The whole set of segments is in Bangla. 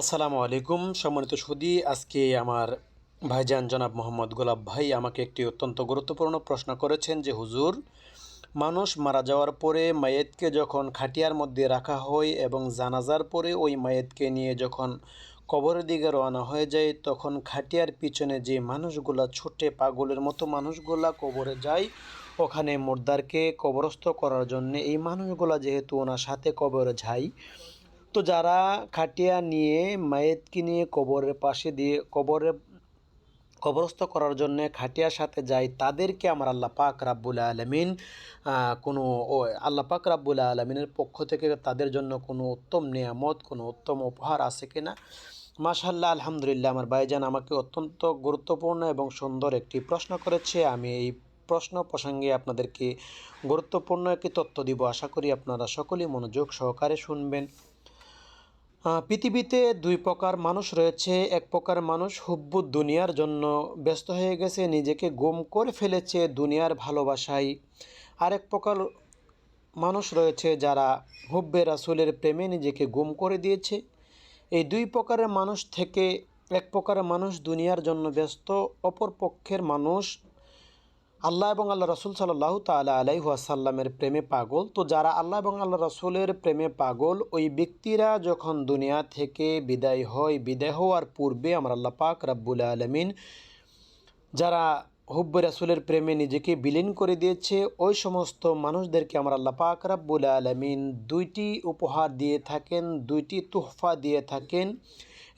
আসসালামু আলাইকুম। সম্মানিত সুদী, আজকে আমার ভাইজান জনাব মোহাম্মদ গোলাপ ভাই আমাকে একটি অত্যন্ত গুরুত্বপূর্ণ প্রশ্ন করেছেন যে, হুজুর, মানুষ মারা যাওয়ার পরে মায়েতকে যখন খাটিয়ার মধ্যে রাখা হয় এবং জানাজার পরে ওই মায়েতকে নিয়ে যখন কবরের দিকে রওনা হয়ে যায়, তখন খাটিয়ার পিছনে যে মানুষগুলা ছুটে পাগলের মতো মানুষগুলা কবরে যায়, ওখানে মোর্দারকে কবরস্থ করার জন্য এই মানুষগুলা যেহেতু ওনার সাথে কবরে যায় তো যারা খাটিয়া নিয়ে মায়েতকে নিয়ে কবরের পাশে দিয়ে কবরে কবরস্থ করার জন্য খাটিয়ার সাথে যায়, তাদেরকে আমার আল্লাহ পাক রাব্বুল আলমিন কোনো, ও, আল্লাহ পাক রাব্বুল আলমিনের পক্ষ থেকে তাদের জন্য কোনো উত্তম নিয়ামত, কোনো উত্তম উপহার আছে কিনা? মাশাল্লাহ আলহামদুলিল্লাহ, আমার ভাইজান আমাকে অত্যন্ত গুরুত্বপূর্ণ এবং সুন্দর একটি প্রশ্ন করেছে। আমি এই প্রশ্ন প্রসঙ্গে আপনাদেরকে গুরুত্বপূর্ণ একটি তথ্য দিব। আশা করি আপনারা সকলেই মনোযোগ সহকারে শুনবেন। পৃথিবীতে দুই প্রকার মানুষ রয়েছে। এক প্রকার মানুষ হুব্বু দুনিয়ার জন্য ব্যস্ত হয়ে গেছে, নিজেকে গুম করে ফেলেছে দুনিয়ার ভালোবাসায়। আরেক প্রকার মানুষ রয়েছে যারা হুব্বে রাসুলের প্রেমে নিজেকে গুম করে দিয়েছে। এই দুই প্রকারের মানুষ থেকে এক প্রকারের মানুষ দুনিয়ার জন্য ব্যস্ত, অপর পক্ষের মানুষ আল্লাহ এবং আল্লাহ রসুল সাল্লাহ তালা আলাই ওয়াসাল্লামের প্রেমে পাগল। তো যারা আল্লাহ এবং আল্লাহ রসুলের প্রেমে পাগল, ওই ব্যক্তিরা যখন দুনিয়া থেকে বিদায় হয়, বিদায় হওয়ার পূর্বে আমার আল্লাহ পাক রাব্বুল আলমিন যারা হুব্ব রাসুলের প্রেমে নিজেকে বিলীন করে দিয়েছে, ওই সমস্ত মানুষদেরকে আমার আল্লাহ পাক রাব্বুল আলমিন দুইটি উপহার দিয়ে থাকেন, দুইটি তোহফা দিয়ে থাকেন।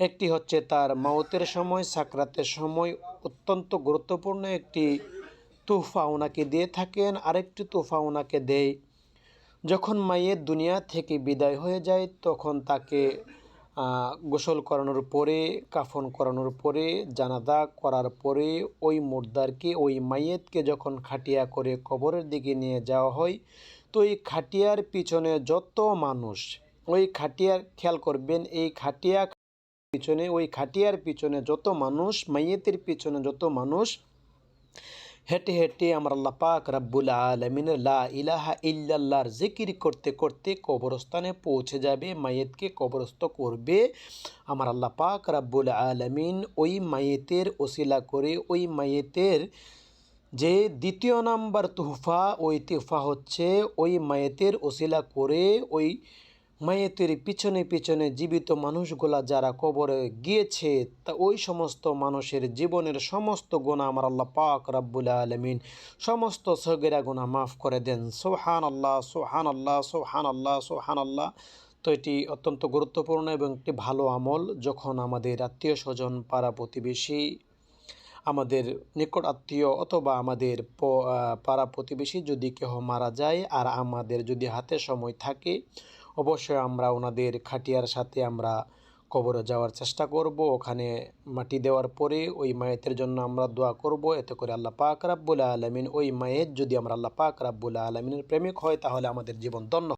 একটি হচ্ছে তার মাউতের সময়, সাকরাতের সময়, অত্যন্ত গুরুত্বপূর্ণ একটি তোহফা ওনাকে দিয়ে থাকেন, আরেকটি তোহফা ওনাকে দেয়। যখন মায়ের দুনিয়া থেকে বিদায় হয়ে যায়, তখন তাকে গোসল করানোর পরে, কাফন করানোর পরে জানাদা করার পরে ওই মুর্দারকে, ওই মাইয়েতকে যখন খাটিয়া করে কবরের দিকে নিয়ে যাওয়া হয়, তো এই খাটিয়ার পিছনে যত মানুষ, ওই খাটিয়ার খেয়াল করবেন, এই খাটিয়া পিছনে, ওই খাটিয়ার পিছনে যত মানুষ, মাইয়েতের পিছনে যত মানুষ হেঁটে হেঁটে আমার আল্লাহ পাক রাব্বুল আলমিনের লা ইলাহা ইল্লাল্লাহর জিকির করতে করতে কবরস্থানে পৌঁছে যাবে, মায়েতকে কবরস্থ করবে। আমার আল্লাহ পাক রাব্বুল আলমিন ওই মায়েতের ওসিলা করে, ওই মায়েতের যে দ্বিতীয় নাম্বার তুহফা, ওই তোহফা হচ্ছে ওই মায়েতের ওসিলা করে, ওই মায়েতের পিছনে পিছনে জীবিত মানুষগুলা যারা কবরে গিয়েছে, তা ওই সমস্ত মানুষের জীবনের সমস্ত গুণা আমার আল্লাহ পাক রাব্বুল আলমিন, সমস্ত সগেরা গুণা মাফ করে দেন। সোহান আল্লাহ সোহান আল্লাহ সোহান আল্লাহ সোহান আল্লাহ তো এটি অত্যন্ত গুরুত্বপূর্ণ এবং একটি ভালো আমল যখন আমাদের আত্মীয় স্বজন, পাড়া প্রতিবেশী, আমাদের নিকট আত্মীয় অথবা আমাদের পাড়া প্রতিবেশী যদি কেহ মারা যায়, আর আমাদের যদি হাতে সময় থাকে অবশ্যই আমরা ওনাদের খাটিয়ার সাথে আমরা কবরে যাওয়ার চেষ্টা করব। ওখানে মাটি দেওয়ার পরে ওই মায়েতের জন্য আমরা দোয়া করব। এতে করে আল্লাহ পাক রাব্বুল আলমিন ওই মায়ের যদি আমরা আল্লাহ পাক রাব্বুল আলমিনের প্রেমিক হয়, তাহলে আমাদের জীবন ধন্য